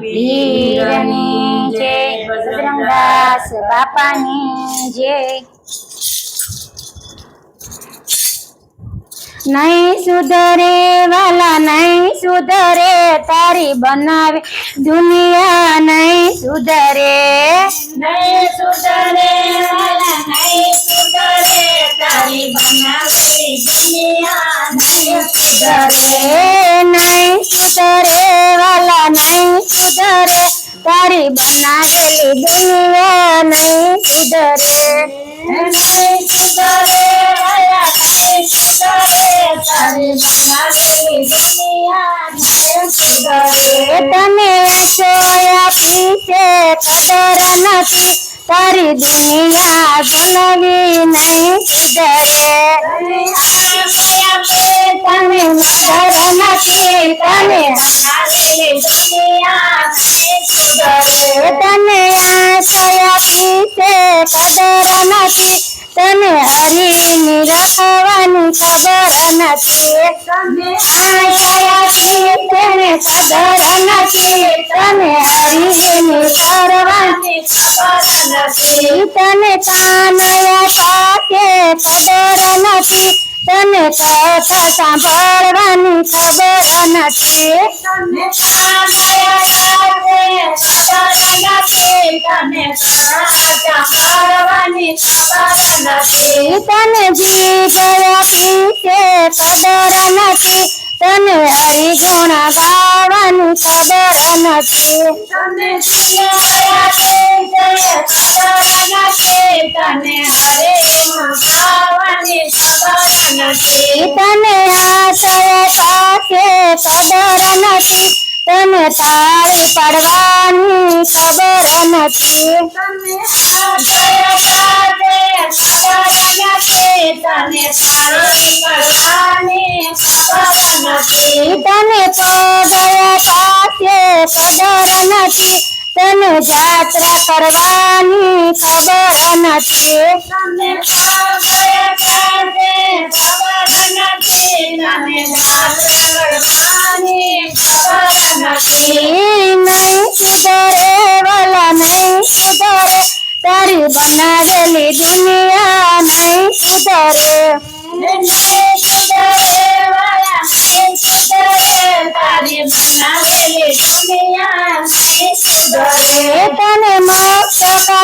પીરની જય બજરંગદાસ બાપાની જય. નહીં સુધરે વાલા નહીં સુધરે તારી બનાવે દુનિયા નહીં સુધરે. નહીં સુધરે વાલા નહીં સુધરે તારી બનાવે દુનિયા નહીં સુધરે. નહીં સુધરે નહીં સુધરે તારી બનાવેલી દુનિયા નહીં સુધરે નહીં સુધરે વાલા નહીં સુધરે તારી બનાવેલી દુનિયા નહીં સુધરે. તને આશોયા પીછે કદર નથી તારી દુનિયા બનાવી નહીં સુધરે મદર નથી તને બનાવેલી દુનિયા નહીં સુધરે એ તને આશોયા પીછે કદર નથી તને હરીની રખવાની ખબર નથી તને આશયા પીછે કદર નથી તને હરીની કરવાની ખબર નથી તને કાનયા પાસે કદર નથી તને કથા સાંભળવાની ખબર નથી. તને તને કાના કરવાની ખબર નથી. તને હરી ગુણ ગાવાની ખબર નથી. તને તને આશય પાસે ખબર નથી. તને તાળી પડવાની ખબર નથી. તને ખબર નથી. તને તારી પડવાની ખબર તને પગયા પાસે કદર નથી તને જાત્રા કરવાની ખબર નથી તને પાગય કાઢે ખબર નથી તને કરવાની ખબર નથી નહીં સુધરે વાલા નહીં સુધરે તારી બનાવેલી દુનિયા નહીં સુધરે નહીં સુધરે મોક્ષ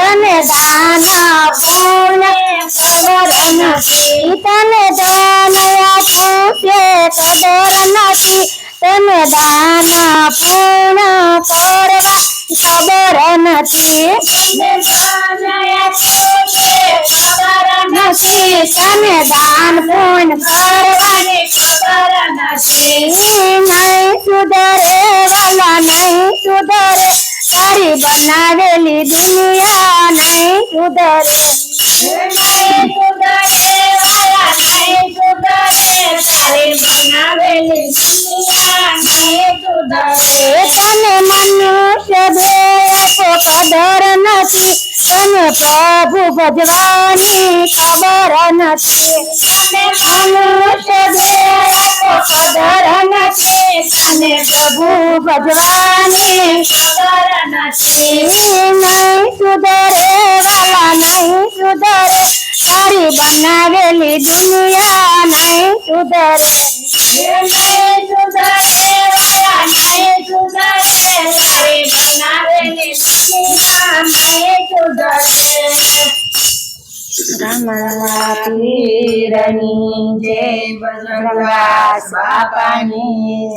તને દાના પૂર્ણ ખબર નથી. તને ધનયા છે કદર નથી. તને દાના પૂર્ણ કરવા ખબર નથી. નથી. તને દાન પૂર્ણ કરવાની નહીં સુધરે વાલા, નહીં સુધરે तारी बना देली दुनिया नहीं सुधरे। तने मनुष्य भेद कदर नसी तने प्रभु भगवानी खबर नसी तने मनुष्य प्रभु भगवानी नहीं सुधरे वाला नहीं सुधरे। सारी बना गली दुनिया नहीं सुधरे। नहीं सुधरे वाला नहीं सुधरे। बना गली दुनिया नहीं सुधर। પીરની જય બજરંગદાસ બાપાની